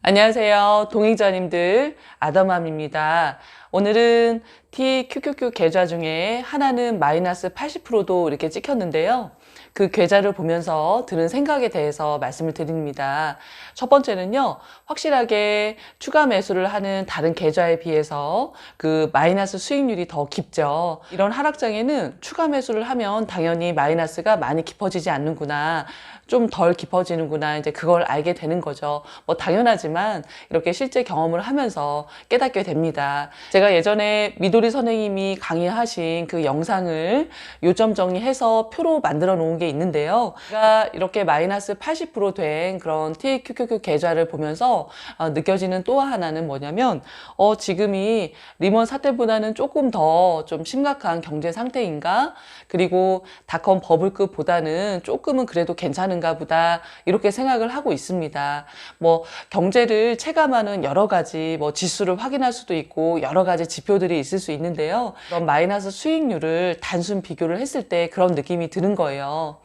안녕하세요. 동행자님들 아담함입니다. 오늘은 TQQQ 계좌 중에 하나는 마이너스 80%도 이렇게 찍혔는데요. 그 계좌를 보면서 드는 생각에 대해서 말씀을 드립니다. 첫 번째는요, 확실하게 추가 매수를 하는 다른 계좌에 비해서 그 마이너스 수익률이 더 깊죠. 이런 하락장에는 추가 매수를 하면 당연히 마이너스가 많이 깊어지지 않는구나. 좀 덜 깊어지는구나. 이제 그걸 알게 되는 거죠. 뭐 당연하지만 이렇게 실제 경험을 하면서 깨닫게 됩니다. 제가 예전에 미도리 선생님이 강의하신 그 영상을 요점 정리해서 표로 만들어 놓은 게 있는데요. 제가 이렇게 마이너스 80%된 그런 TQQQ 계좌를 보면서 어, 느껴지는 또 하나는 뭐냐면 어, 지금이 리먼 사태보다는 조금 더 좀 심각한 경제 상태인가? 그리고 닷컴 버블급보다는 조금은 그래도 괜찮은가 보다 이렇게 생각을 하고 있습니다. 뭐 경제를 체감하는 여러 가지 뭐 지수를 확인할 수도 있고 여러 가지 지표들이 있을 수 있는데요. 마이너스 수익률을 단순 비교를 했을 때 그런 느낌이 드는 거예요.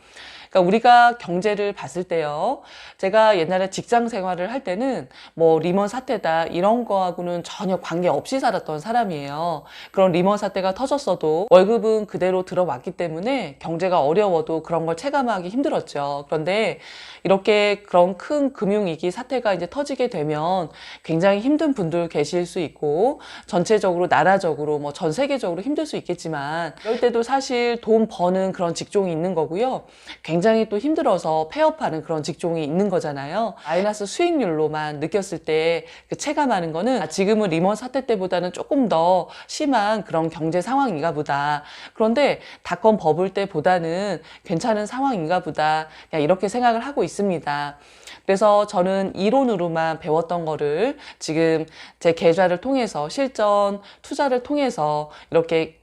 그러니까 우리가 경제를 봤을 때요. 제가 옛날에 직장 생활을 할 때는 뭐 리먼 사태다 이런 거하고는 전혀 관계 없이 살았던 사람이에요. 그런 리먼 사태가 터졌어도 월급은 그대로 들어왔기 때문에 경제가 어려워도 그런 걸 체감하기 힘들었죠. 그런데 이렇게 그런 큰 금융위기 사태가 이제 터지게 되면 굉장히 힘든 분들 계실 수 있고 전체적으로 나라적으로 뭐 전 세계적으로 힘들 수 있겠지만 그럴 때도 사실 돈 버는 그런 직종이 있는 거고요. 굉장히 또 힘들어서 폐업하는 그런 직종이 있는 거잖아요. 마이너스 수익률로만 느꼈을 때 그 체감하는 거는 아, 지금은 리먼 사태 때보다는 조금 더 심한 그런 경제 상황인가 보다. 그런데 닷컴 버블 때보다는 괜찮은 상황인가 보다. 그냥 이렇게 생각을 하고 있습니다. 그래서 저는 이론으로만 배웠던 거를 지금 제 계좌를 통해서 실전 투자를 통해서 이렇게 어,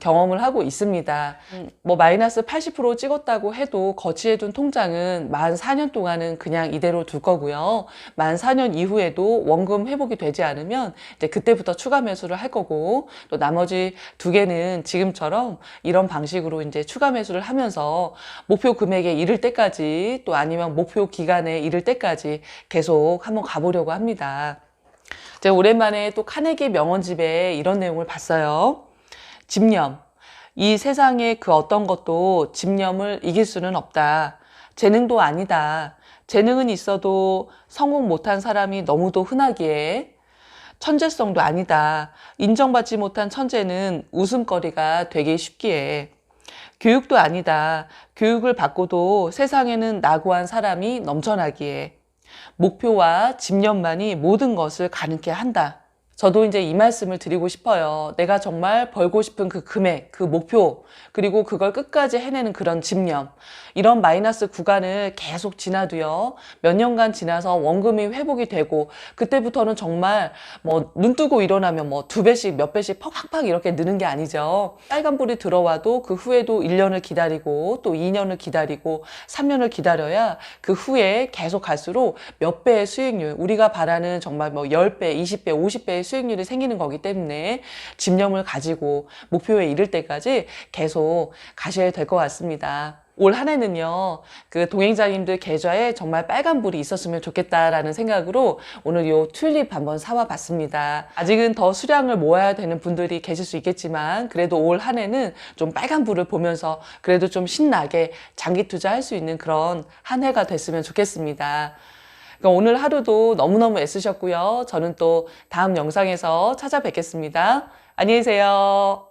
경험을 하고 있습니다. 음, 뭐 마이너스 80% 찍었다고 해도 거치해둔 통장은 만 4년 동안은 그냥 이대로 둘 거고요. 만 4년 이후에도 원금 회복이 되지 않으면 이제 그때부터 추가 매수를 할 거고 또 나머지 두 개는 지금처럼 이런 방식으로 이제 추가 매수를 하면서 목표 금액에 이를 때까지 또 아니면 목표 기간에 이를 때까지 계속 한번 가보려고 합니다. 제가 오랜만에 또 카네기 명언집에 이런 내용을 봤어요. 집념. 이 세상에 그 어떤 것도 집념을 이길 수는 없다. 재능도 아니다. 재능은 있어도 성공 못한 사람이 너무도 흔하기에 천재성도 아니다. 인정받지 못한 천재는 웃음거리가 되기 쉽기에 교육도 아니다. 교육을 받고도 세상에는 낙오한 사람이 넘쳐나기에 목표와 집념만이 모든 것을 가능케 한다. 저도 이제 이 말씀을 드리고 싶어요. 내가 정말 벌고 싶은 그 금액, 그 목표, 그리고 그걸 끝까지 해내는 그런 집념. 이런 마이너스 구간을 계속 지나도요. 몇 년간 지나서 원금이 회복이 되고, 그때부터는 정말 뭐 눈 뜨고 일어나면 뭐 두 배씩, 몇 배씩 팍팍팍 이렇게 느는 게 아니죠. 빨간불이 들어와도 그 후에도 1년을 기다리고, 또 2년을 기다리고, 3년을 기다려야 그 후에 계속 갈수록 몇 배의 수익률, 우리가 바라는 정말 뭐 10배, 20배, 50배의 수익률이 생기는 거기 때문에 집념을 가지고 목표에 이를 때까지 계속 가셔야 될 것 같습니다. 올 한 해는요, 그 동행자님들 계좌에 정말 빨간불이 있었으면 좋겠다라는 생각으로 오늘 요 튤립 한번 사와 봤습니다. 아직은 더 수량을 모아야 되는 분들이 계실 수 있겠지만, 그래도 올 한 해는 좀 빨간불을 보면서 그래도 좀 신나게 장기 투자할 수 있는 그런 한 해가 됐으면 좋겠습니다. 그러니까 오늘 하루도 너무너무 애쓰셨고요. 저는 또 다음 영상에서 찾아뵙겠습니다. 안녕히 계세요.